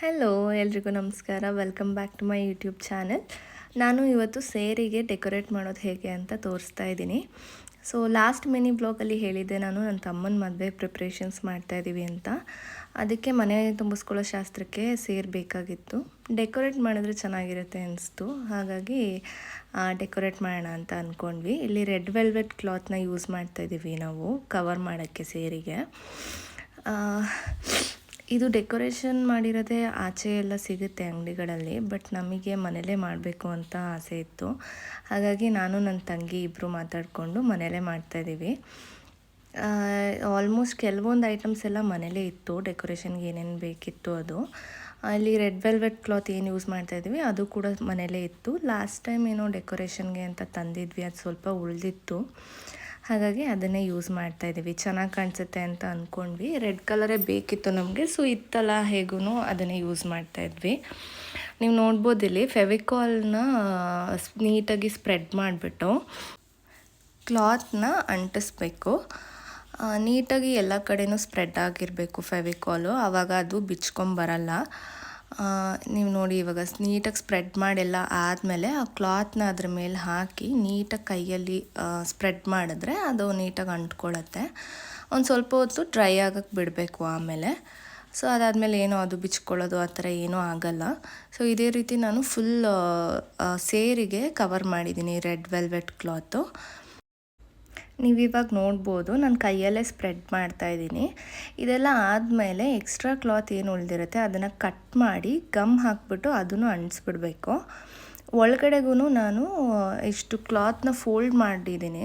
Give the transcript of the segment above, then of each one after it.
Hello ಎಲ್ರಿಗೂ ನಮಸ್ಕಾರ. Welcome back to my YouTube channel ನಾನು ಇವತ್ತು ಸೇರಿಗೆ ಡೆಕೋರೇಟ್ ಮಾಡೋದು ಹೇಗೆ ಅಂತ ತೋರಿಸ್ತಾ ಇದ್ದೀನಿ. ಸೊ ಲಾಸ್ಟ್ ಮಿನಿ ಬ್ಲಾಗಲ್ಲಿ ಹೇಳಿದ್ದೆ ನಾನು, ನನ್ನ ತಮ್ಮನ ಮದುವೆ ಪ್ರಿಪ್ರೇಷನ್ಸ್ ಮಾಡ್ತಾಯಿದ್ದೀವಿ ಅಂತ. ಅದಕ್ಕೆ ಮನೆ ತುಂಬಿಸ್ಕೊಳ್ಳೋ ಶಾಸ್ತ್ರಕ್ಕೆ ಸೇರು ಬೇಕಾಗಿತ್ತು ಡೆಕೋರೇಟ್ ಮಾಡಿದ್ರೆ ಚೆನ್ನಾಗಿರುತ್ತೆ ಅನಿಸ್ತು. ಹಾಗಾಗಿ ಡೆಕೋರೇಟ್ ಮಾಡೋಣ ಅಂತ ಅಂದ್ಕೊಂಡ್ವಿ ಇಲ್ಲಿ ರೆಡ್ ವೆಲ್ವೆಟ್ ಕ್ಲಾತ್ನ ಯೂಸ್ ಮಾಡ್ತಾ ಇದ್ದೀವಿ ನಾವು ಕವರ್ ಮಾಡೋಕ್ಕೆ ಸೇರಿಗೆ. ಇದು ಡೆಕೋರೇಷನ್ ಮಾಡಿರೋದೇ ಆಚೆ ಎಲ್ಲ ಸಿಗುತ್ತೆ ಅಂಗಡಿಗಳಲ್ಲಿ, ಬಟ್ ನಮಗೆ ಮನೇಲೇ ಮಾಡಬೇಕು ಅಂತ ಆಸೆ ಇತ್ತು. ಹಾಗಾಗಿ ನಾನು ನನ್ನ ತಂಗಿ ಇಬ್ಬರು ಮಾತಾಡಿಕೊಂಡು ಮನೇಲೇ ಮಾಡ್ತಾಯಿದ್ದೀವಿ ಆಲ್ಮೋಸ್ಟ್ ಕೆಲವೊಂದು ಐಟಮ್ಸ್ ಎಲ್ಲ ಮನೇಲೇ ಇತ್ತು ಡೆಕೋರೇಷನ್ಗೆ ಏನೇನು ಬೇಕಿತ್ತು ಅದು. ಅಲ್ಲಿ ರೆಡ್ ವೆಲ್ವೆಟ್ ಕ್ಲಾತ್ ಏನು ಯೂಸ್ ಮಾಡ್ತಾ ಇದ್ವಿ ಅದು ಕೂಡ ಮನೇಲೇ ಇತ್ತು. ಲಾಸ್ಟ್ ಟೈಮ್ ಏನೋ ಡೆಕೋರೇಷನ್ಗೆ ಅಂತ ತಂದಿದ್ವಿ, ಅದು ಸ್ವಲ್ಪ ಉಳಿದಿತ್ತು. ಹಾಗಾಗಿ ಅದನ್ನೇ ಯೂಸ್ ಮಾಡ್ತಾ ಇದ್ದೀವಿ. ಚೆನ್ನಾಗಿ ಕಾಣಿಸುತ್ತೆ ಅಂತ ಅಂದ್ಕೊಂಡ್ವಿ ರೆಡ್ ಕಲರೇ ಬೇಕಿತ್ತು ನಮಗೆ ಸೊ ಇತ್ತಲ್ಲ ಹೇಗೂ ಅದನ್ನೇ ಯೂಸ್ ಮಾಡ್ತಾ ಇದ್ವಿ. ನೀವು ನೋಡ್ಬೋದಿಲ್ಲಿ ಫೆವಿಕಾಲ್ನ ನೀಟಾಗಿ ಸ್ಪ್ರೆಡ್ ಮಾಡಿಬಿಟ್ಟು ಕ್ಲಾತ್ನ ಅಂಟಿಸ್ಬೇಕು. ನೀಟಾಗಿ ಎಲ್ಲ ಕಡೆನೂ ಸ್ಪ್ರೆಡ್ ಆಗಿರಬೇಕು ಫೆವಿಕಾಲು ಆವಾಗ ಅದು ಬಿಚ್ಕೊಂಬರಲ್ಲ ನೀವು ನೋಡಿ ಇವಾಗ ನೀಟಾಗಿ ಸ್ಪ್ರೆಡ್ ಮಾಡೆಲ್ಲ ಆದಮೇಲೆ ಆ ಕ್ಲಾತ್ನ ಅದ್ರ ಮೇಲೆ ಹಾಕಿ ನೀಟಾಗಿ ಕೈಯಲ್ಲಿ ಸ್ಪ್ರೆಡ್ ಮಾಡಿದ್ರೆ ಅದು ನೀಟಾಗಿ ಅಂಟ್ಕೊಳ್ಳುತ್ತೆ ಒಂದು ಸ್ವಲ್ಪ ಹೊತ್ತು ಡ್ರೈ ಆಗಕ್ಕೆ ಬಿಡಬೇಕು ಆಮೇಲೆ. ಸೊ, ಅದಾದಮೇಲೆ ಏನೋ ಅದು ಬಿಚ್ಕೊಳ್ಳೋದು ಆ ಥರ ಏನೂ ಆಗಲ್ಲ. ಸೊ, ಇದೇ ರೀತಿ ನಾನು ಫುಲ್ ಸೇರಿಗೆ ಕವರ್ ಮಾಡಿದ್ದೀನಿ ರೆಡ್ ವೆಲ್ವೆಟ್ ಕ್ಲಾತು. ನೀವು ಇವಾಗ ನೋಡ್ಬೋದು, ನಾನು ಕೈಯಲ್ಲೇ ಸ್ಪ್ರೆಡ್ ಮಾಡ್ತಾ ಇದ್ದೀನಿ. ಇದೆಲ್ಲ ಆದಮೇಲೆ ಎಕ್ಸ್ಟ್ರಾ ಕ್ಲಾತ್ ಏನು ಉಳಿದಿರುತ್ತೆ ಅದನ್ನು ಕಟ್ ಮಾಡಿ ಗಮ್ ಹಾಕ್ಬಿಟ್ಟು ಅದನ್ನು ಅಂಟಿಸ್ಬಿಡ್ಬೇಕು. ಒಳಗಡೆಗೂ ನಾನು ಇಷ್ಟು ಕ್ಲಾತ್ನ ಫೋಲ್ಡ್ ಮಾಡಿದ್ದೀನಿ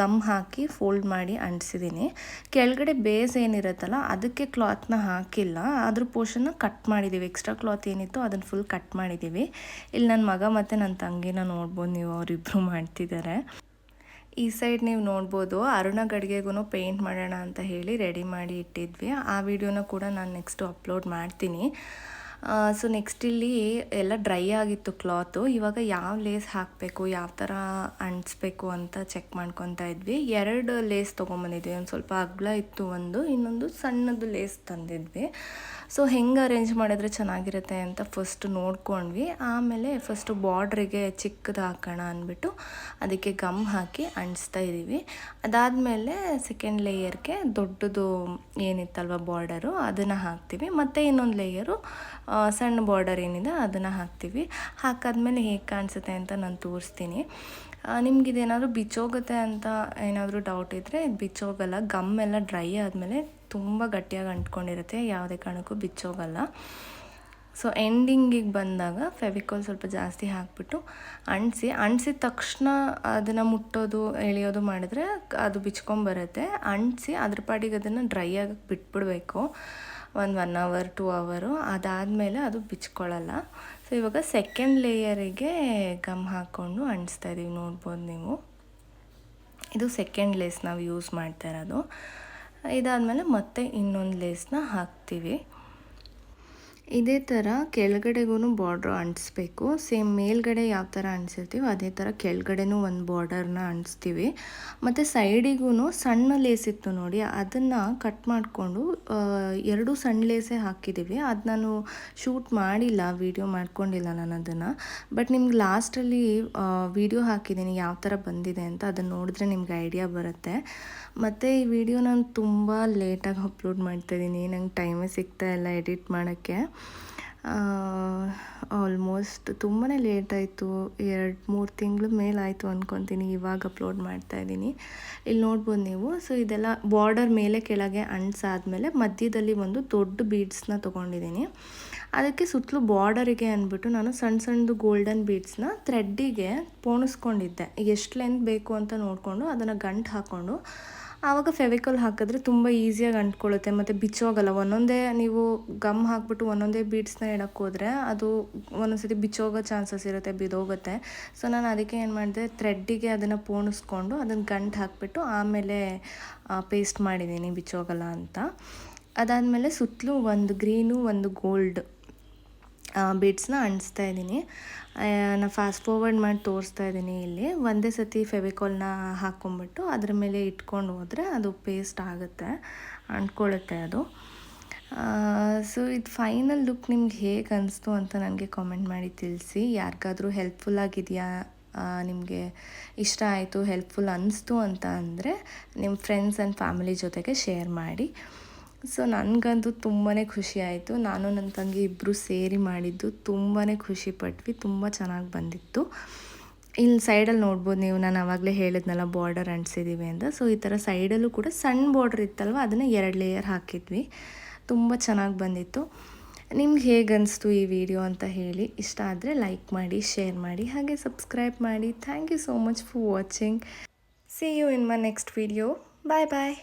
ಗಮ್ ಹಾಕಿ ಫೋಲ್ಡ್ ಮಾಡಿ ಅಂಟಿಸಿದ್ದೀನಿ. ಕೆಳಗಡೆ ಬೇಸ್ ಏನಿರುತ್ತಲ್ಲ, ಅದಕ್ಕೆ ಕ್ಲಾತ್ನ ಹಾಕಿಲ್ಲ. ಅದ್ರ ಪೋರ್ಷನ್ನ ಕಟ್ ಮಾಡಿದ್ದೀವಿ ಎಕ್ಸ್ಟ್ರಾ ಕ್ಲಾತ್ ಏನಿತ್ತು ಅದನ್ನು ಫುಲ್ ಕಟ್ ಮಾಡಿದ್ದೀವಿ ಇಲ್ಲಿ ನನ್ನ ಮಗ ಮತ್ತು ನನ್ನ ತಂಗಿನ ನೋಡ್ಬೋದು, ನೀವು ಅವರಿಬ್ಬರು ಮಾಡ್ತಿದ್ದಾರೆ ಈ ಸೈಡ್ ನೀವು ನೋಡ್ಬೋದು ಅರುಣ ಗಡಿಗೆಗೂ ಪೇಂಟ್ ಮಾಡೋಣ ಅಂತ ಹೇಳಿ ರೆಡಿ ಮಾಡಿ ಇಟ್ಟಿದ್ವಿ. ಆ ವಿಡಿಯೋನ ಕೂಡ ನಾನು ನೆಕ್ಸ್ಟು ಅಪ್ಲೋಡ್ ಮಾಡ್ತೀನಿ. ಸೊ ನೆಕ್ಸ್ಟ್ ಇಲ್ಲಿ ಎಲ್ಲ ಡ್ರೈ ಆಗಿತ್ತು ಕ್ಲಾತು ಇವಾಗ ಯಾವ ಲೇಸ್ ಹಾಕಬೇಕು, ಯಾವ ಥರ ಅಂಟಿಸ್ಬೇಕು ಅಂತ ಚೆಕ್ ಮಾಡ್ಕೊತಾ ಇದ್ವಿ. ಎರಡು ಲೇಸ್ ತೊಗೊಂಬಂದಿದ್ವಿ. ಒಂದು ಸ್ವಲ್ಪ ಅಗ್ಲ ಇತ್ತು ಒಂದು, ಇನ್ನೊಂದು ಸಣ್ಣದು ಲೇಸ್ ತಂದಿದ್ವಿ. ಸೊ ಹೆಂಗೆ ಅರೇಂಜ್ ಮಾಡಿದ್ರೆ ಚೆನ್ನಾಗಿರುತ್ತೆ ಅಂತ ಫಸ್ಟ್ ನೋಡ್ಕೊಂಡ್ವಿ. ಆಮೇಲೆ ಫಸ್ಟು ಬಾರ್ಡ್ರಿಗೆ ಚಿಕ್ಕದು ಹಾಕೋಣ ಅಂದ್ಬಿಟ್ಟು ಅದಕ್ಕೆ ಗಮ್ ಹಾಕಿ ಅಂಟಿಸ್ತಾ ಇದ್ದೀವಿ ಅದಾದಮೇಲೆ ಸೆಕೆಂಡ್ ಲೇಯರ್ಗೆ ದೊಡ್ಡದು ಏನಿತ್ತಲ್ವ ಬಾರ್ಡರು ಅದನ್ನು ಹಾಕ್ತೀವಿ. ಮತ್ತು ಇನ್ನೊಂದು ಲೇಯರು ಸಣ್ಣ ಬಾರ್ಡರ್ ಏನಿದೆ ಅದನ್ನು ಹಾಕ್ತೀವಿ. ಹಾಕಾದ್ಮೇಲೆ ಹೇಗೆ ಕಾಣಿಸುತ್ತೆ ಅಂತ ನಾನು ತೋರಿಸ್ತೀನಿ. ನಿಮ್ಗೆ ಇದೇನಾದರೂ ಬಿಚ್ಚೋಗುತ್ತೆ ಅಂತ ಏನಾದರೂ ಡೌಟ್ ಇದ್ದರೆ ಇದು ಬಿಚ್ಚೋಗಲ್ಲ. ಗಮ್ ಎಲ್ಲ ಡ್ರೈ ಆದಮೇಲೆ ತುಂಬ ಗಟ್ಟಿಯಾಗಿ ಅಂಟ್ಕೊಂಡಿರುತ್ತೆ, ಯಾವುದೇ ಕಾರಣಕ್ಕೂ ಬಿಚ್ಚೋಗಲ್ಲ. ಸೊ ಎಂಡಿಂಗಿಗೆ ಬಂದಾಗ ಫೆವಿಕಾಲ್ ಸ್ವಲ್ಪ ಜಾಸ್ತಿ ಹಾಕ್ಬಿಟ್ಟು ಅಂಟಿಸಿ, ಅಂಟಿಸಿದ ತಕ್ಷಣ ಅದನ್ನು ಮುಟ್ಟೋದು, ಎಳೆಯೋದು ಮಾಡಿದ್ರೆ ಅದು ಬಿಚ್ಕೊಂಬರುತ್ತೆ. ಅಂಟಿಸಿ ಅದ್ರ ಪಾಡಿಗೆ ಅದನ್ನು ಡ್ರೈ ಆಗಕ್ಕೆ ಬಿಟ್ಬಿಡಬೇಕು. ಒಂದು ಒನ್ ಅವರ್ ಟೂ ಅವರು ಅದಾದಮೇಲೆ ಅದು ಬಿಚ್ಕೊಳ್ಳಲ್ಲ. ಸೊ ಇವಾಗ ಸೆಕೆಂಡ್ ಲೇಯರಿಗೆ ಗಮ್ ಹಾಕ್ಕೊಂಡು ಅಂಟಿಸ್ತಾ ಇದ್ದೀವಿ ನೋಡ್ಬೋದು ನೀವು. ಇದು ಸೆಕೆಂಡ್ ಲೇಸ್ ನಾವು ಯೂಸ್ ಮಾಡ್ತಾ ಇರೋದು. ಇದಾದಮೇಲೆ ಮತ್ತೆ ಇನ್ನೊಂದು ಲೇಸನ್ನ ಹಾಕ್ತೀವಿ. ಇದೇ ಥರ ಕೆಳಗಡೆಗೂ ಬಾರ್ಡ್ರ್ ಅಂಟಿಸ್ಬೇಕು. ಸೇಮ್ ಮೇಲ್ಗಡೆ ಯಾವ ಥರ ಅಂಟಿಸಿರ್ತೀವಿ ಅದೇ ಥರ ಕೆಳಗಡೆನೂ ಒಂದು ಬಾರ್ಡರ್ನ ಅಂಟಿಸ್ತೀವಿ. ಮತ್ತು ಸೈಡಿಗೂ ಸಣ್ಣ ಲೇಸ್ ಇತ್ತು ನೋಡಿ, ಅದನ್ನು ಕಟ್ ಮಾಡಿಕೊಂಡು ಎರಡು ಸಣ್ಣ ಲೇಸೇ ಹಾಕಿದ್ದೀವಿ ಅದು ನಾನು ಶೂಟ್ ಮಾಡಿಲ್ಲ ವೀಡಿಯೋ ಮಾಡ್ಕೊಂಡಿಲ್ಲ ನಾನು ಅದನ್ನು. ಬಟ್ ನಿಮ್ಗೆ ಲಾಸ್ಟಲ್ಲಿ ವೀಡಿಯೋ ಹಾಕಿದ್ದೀನಿ ಯಾವ ಥರ ಬಂದಿದೆ ಅಂತ ಅದನ್ನು ನೋಡಿದ್ರೆ ನಿಮ್ಗೆ ಐಡಿಯಾ ಬರುತ್ತೆ. ಮತ್ತು ಈ ವಿಡಿಯೋ ನಾನು ತುಂಬ ಲೇಟಾಗಿ ಅಪ್ಲೋಡ್ ಮಾಡ್ತಾಯಿದ್ದೀನಿ ನಂಗೆ ಟೈಮೇ ಸಿಗ್ತಾ ಇಲ್ಲ ಎಡಿಟ್ ಮಾಡೋಕ್ಕೆ. ಆಲ್ಮೋಸ್ಟ್ ತುಂಬಾ ಲೇಟ್ ಆಯಿತು. ಎರಡು, ಮೂರು ತಿಂಗಳು ಮೇಲಾಯಿತು ಅಂದ್ಕೊತೀನಿ ಇವಾಗ ಅಪ್ಲೋಡ್ ಮಾಡ್ತಾ ಇದ್ದೀನಿ. ಇಲ್ಲಿ ನೋಡ್ಬೋದು ನೀವು. ಸೊ ಇದೆಲ್ಲ ಬಾರ್ಡರ್ ಮೇಲೆ ಕೆಳಗೆ ಅಂಟಿಸಾದ್ಮೇಲೆ ಮಧ್ಯದಲ್ಲಿ ಒಂದು ದೊಡ್ಡ ಬೀಡ್ಸ್ನ ತೊಗೊಂಡಿದ್ದೀನಿ. ಅದಕ್ಕೆ ಸುತ್ತಲೂ ಬಾರ್ಡರಿಗೆ ಅಂದ್ಬಿಟ್ಟು ನಾನು ಸಣ್ಣ ಸಣ್ಣದು ಗೋಲ್ಡನ್ ಬೀಡ್ಸ್ನ ಥ್ರೆಡ್ಡಿಗೆ ಪೋಣಿಸ್ಕೊಂಡಿದ್ದೆ. ಎಷ್ಟು ಲೆಂತ್ ಬೇಕು ಅಂತ ನೋಡಿಕೊಂಡು ಅದನ್ನು ಗಂಟು ಹಾಕ್ಕೊಂಡು ಆವಾಗ ಫೆವಿಕಲ್ ಹಾಕಿದ್ರೆ ತುಂಬ ಈಸಿಯಾಗಿ ಅಂಟ್ಕೊಳ್ಳುತ್ತೆ. ಮತ್ತು ಬಿಚ್ಚೋಗಲ್ಲ. ಒಂದೊಂದೇ ನೀವು ಗಮ್ ಹಾಕ್ಬಿಟ್ಟು ಒಂದೊಂದೇ ಬೀಡ್ಸ್ನ ಇಡಕ್ಕೆ ಹೋದರೆ ಅದು ಒಂದೊಂದ್ಸತಿ ಬಿಚ್ಚೋಗೋ ಚಾನ್ಸಸ್ ಇರುತ್ತೆ, ಬಿದೋಗುತ್ತೆ. ಸೊ, ನಾನು ಅದಕ್ಕೆ ಏನು ಮಾಡಿದೆ, ಥ್ರೆಡ್ಡಿಗೆ ಅದನ್ನು ಪೋಣಿಸ್ಕೊಂಡು ಅದನ್ನು ಗಂಟು ಹಾಕಿಬಿಟ್ಟು ಆಮೇಲೆ ಪೇಸ್ಟ್ ಮಾಡಿದ್ದೀನಿ ಬಿಚ್ಚೋಗಲ್ಲ ಅಂತ. ಅದಾದಮೇಲೆ ಸುತ್ತಲೂ ಒಂದು ಗ್ರೀನು, ಒಂದು ಗೋಲ್ಡ್. ಬೀಡ್ಸ್ನ ಅಂಟಿಸ್ತಾ ಇದ್ದೀನಿ. ನಾನು ಫಾಸ್ಟ್ ಫಾರ್ವರ್ಡ್ ಮಾಡಿ ತೋರಿಸ್ತಾ ಇದ್ದೀನಿ ಇಲ್ಲಿ. ಒಂದೇ ಸತಿ ಫೆವಿಕಾಲ್ನ ಹಾಕ್ಕೊಂಬಿಟ್ಟು ಅದ್ರ ಮೇಲೆ ಇಟ್ಕೊಂಡು ಹೋದರೆ ಅದು ಪೇಸ್ಟ್ ಆಗುತ್ತೆ. ಅಂಟ್ಕೊಳ್ಳುತ್ತೆ ಅದು. ಸೊ ಇದು ಫೈನಲ್ ಲುಕ್ ನಿಮ್ಗೆ ಹೇಗೆ ಅನಿಸ್ತು ಅಂತ ನನಗೆ ಕಾಮೆಂಟ್ ಮಾಡಿ ತಿಳಿಸಿ. ಯಾರಿಗಾದರೂ ಹೆಲ್ಪ್ಫುಲ್ ಆಗಿದೆಯಾ? ನಿಮಗೆ ಇಷ್ಟ ಆಯಿತು ಹೆಲ್ಪ್ಫುಲ್ ಅನ್ನಿಸ್ತು ಅಂತ ಅಂದರೆ ನಿಮ್ಮ ಫ್ರೆಂಡ್ಸ್ ಆ್ಯಂಡ್ ಫ್ಯಾಮಿಲಿ ಜೊತೆಗೆ ಶೇರ್ ಮಾಡಿ. ಸೊ ನನಗಂತೂ ತುಂಬಾ ಖುಷಿ ಆಯಿತು. ನಾನು ನನ್ನ ತಂಗಿ ಇಬ್ಬರು ಸೇರಿ ಮಾಡಿದ್ದು ತುಂಬಾ ಖುಷಿ ಪಟ್ವಿ, ತುಂಬ ಚೆನ್ನಾಗಿ ಬಂದಿತ್ತು. ಇಲ್ಲಿ ಸೈಡಲ್ಲಿ ನೋಡ್ಬೋದು ನೀವು, ನಾನು ಆವಾಗಲೇ ಹೇಳಿದ್ನಲ್ಲ ಬಾರ್ಡರ್ ಅಂಟಿಸಿದ್ದೀವಿ ಅಂತ. ಸೊ ಈ ಥರ ಸೈಡಲ್ಲೂ ಕೂಡ ಸಣ್ಣ ಬಾರ್ಡರ್ ಇತ್ತಲ್ವ, ಅದನ್ನು ಎರಡು ಲೇಯರ್ ಹಾಕಿದ್ವಿ. ತುಂಬ ಚೆನ್ನಾಗಿ ಬಂದಿತ್ತು. ನಿಮ್ಗೆ ಹೇಗೆ ಅನಿಸ್ತು ಈ ವಿಡಿಯೋ ಅಂತ ಹೇಳಿ, ಇಷ್ಟ ಆದರೆ ಲೈಕ್ ಮಾಡಿ ಶೇರ್ ಮಾಡಿ, ಹಾಗೆ ಸಬ್ಸ್ಕ್ರೈಬ್ ಮಾಡಿ. Thank you so much for watching see you in my next video bye bye